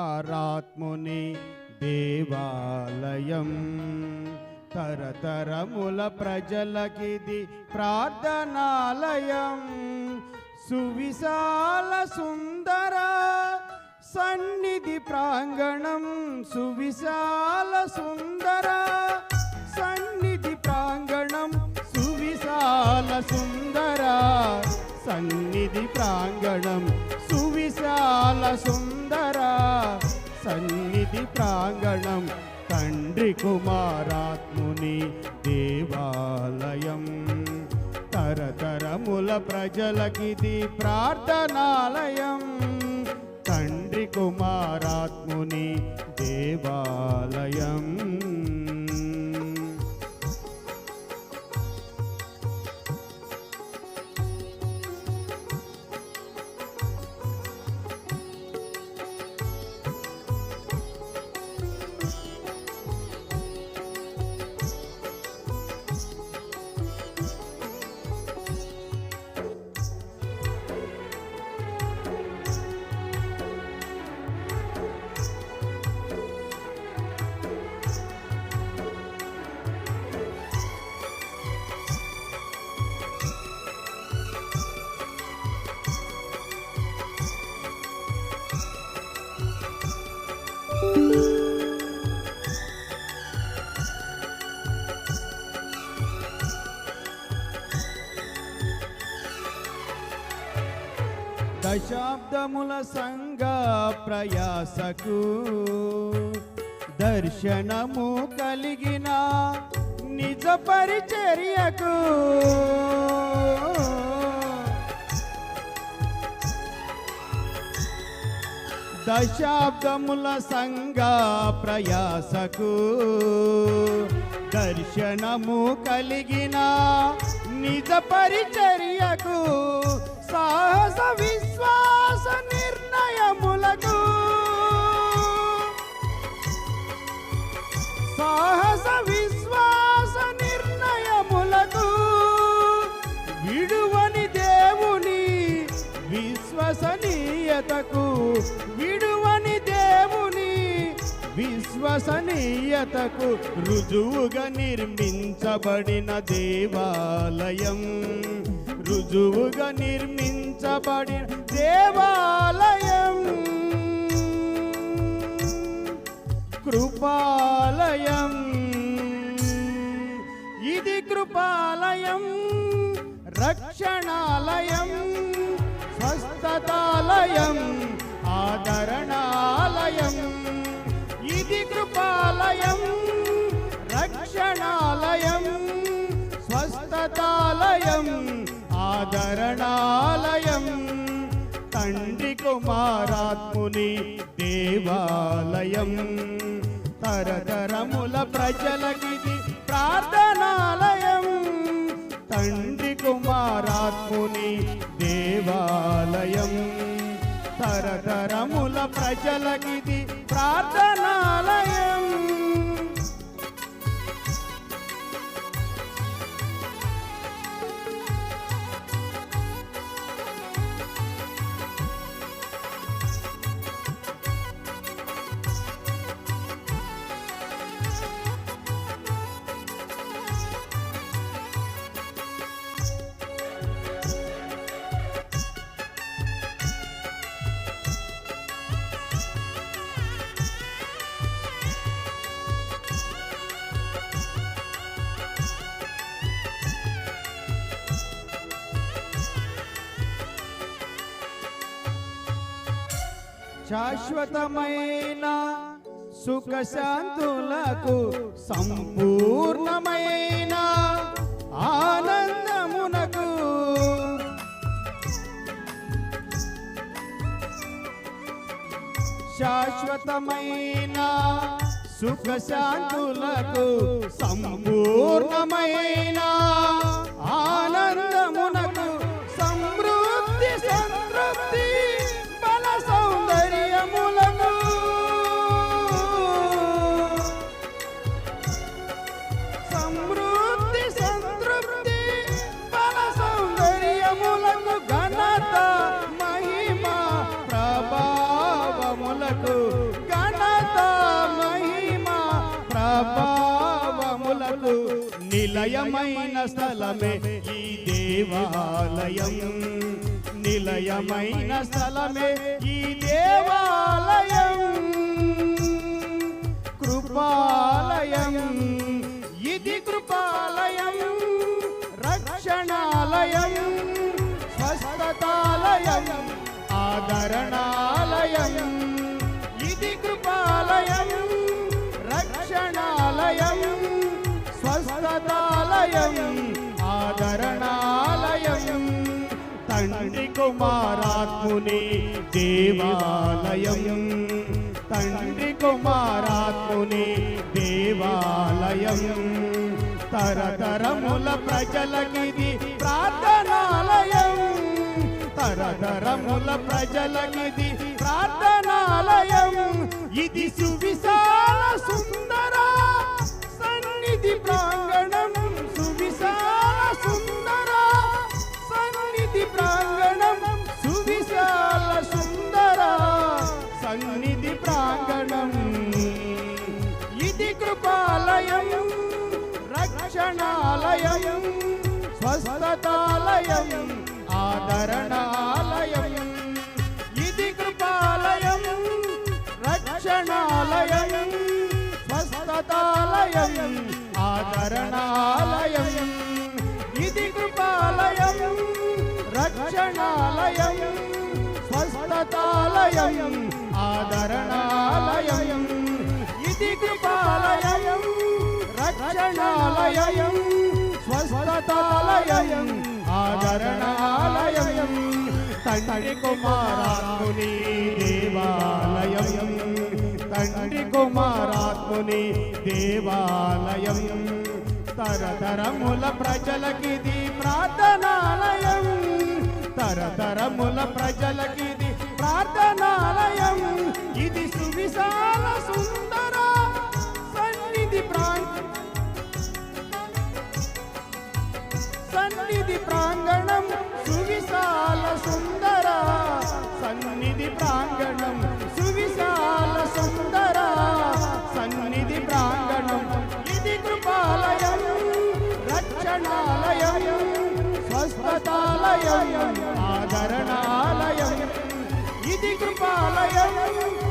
ఆరాత్ముని దేవాలయం. తరతరముల ప్రజలకిది ప్రార్థనాలయం. సువిశాల సుందర సన్నిధి ప్రాంగణం. సువిశాల సుందర సన్నిధి ప్రాంగణం. సువిశాల సుందర సన్నిధి ప్రాంగణం. సువిశాల సుందర సన్నిధి ప్రాంగణం తండ్రి కుమారాత్ముని దేవాలయం. తరతరముల ప్రజలకిది ప్రార్థనాలయం. తండ్రి కుమారాత్ముని దేవాలయం. దశాబ్దముల సంఘ ప్రయాసకు దర్శనము కలిగిన నిజ పరిచర్యకు. దశాబ్దముల సంఘ ప్రయాసకు దర్శనము కలిగిన నిజ పరిచర్యకు సాహస విశ్వాస నిర్ణయములకు. సాహస విశ్వాస నిర్ణయములకు విడువని దేవుని విశ్వసనీయతకు విడువని దేవుని విశ్వసనీయతకు రుజువుగా నిర్మించబడిన దేవాలయం. రుజువుగా నిర్మించబడిన దేవాలయం. కృపాలయం. ఇది కృపాలయం రక్షణాలయం స్వస్థతాలయం ఆదరణాలయం శరణాలయం. తండ్రి కుమారాత్ముని దేవాలయం. తరతరముల ప్రజలకిది ప్రార్థనాలయం. తండ్రి కుమారాత్ముని దేవాలయం. తరతరముల ప్రజలకిది ప్రార్థనాలయం. శాశ్వతమైన సుఖశాంతులకు సంపూర్ణమైన ఆనందమునకు. శాశ్వతమైన సుఖశాంతులకు సంపూర్ణమైన ఆనందమున నిలయమైన స్థలమే ఈ దేవాలయం. నిలయమైన స్థలమే ఈ దేవాలయం. కృపాలయం. ఇది కృపాలయం. రక్షణాలయం. స్వస్థతాలయం. ఆదరణాలయం. స్వస్థతాలయం ఆదరణాలయం. తండ్రి కుమారాత్ముని దేవాలయం. తండ్రి కుమారాత్ముని దేవాలయం. తరతరముల ప్రజలకిది ప్రార్థనాలయం. తరతరముల ప్రజలకిది ప్రార్థనాలయం. ఇది సువిశాల సుందర ఇది ప్రాంగణం. ఇది కృపాలయం రక్షణాలయం స్వస్థతాలయం ఆదరణాలయం ఇది కృపాలయం రక్షణాలయం స్వస్థతాలయం ఆదరణాలయం ఇది కృపాలయం రక్షణాలయం స్వస్థతాలయం ఆదరణాలయం. ఇది కృపాలయం రక్షణాలయం స్వస్థతాలయం ఆదరణాలయం. తండ్రి కుమారాత్ముని దేవాలయం. తండ్రి కుమారాత్ముని దేవాలయం. తరతరముల ప్రజలకిది ప్రార్థనాలయం. తరతరముల ప్రజలకిది ప్రార్థన ఆలయం ఇది సువిశాల సుందర సన్నిధి ప్రాంగణం సన్నిధి ప్రాంగణం సువిశాల సుందర సన్నిధి ప్రాంగణం సువిశాల సుందర సన్నిధి ప్రాంగణం. ఇది కృపాలయం రక్షణాలయం స్వస్థతాలయం. ఆదరణాలయం కృపాలయం.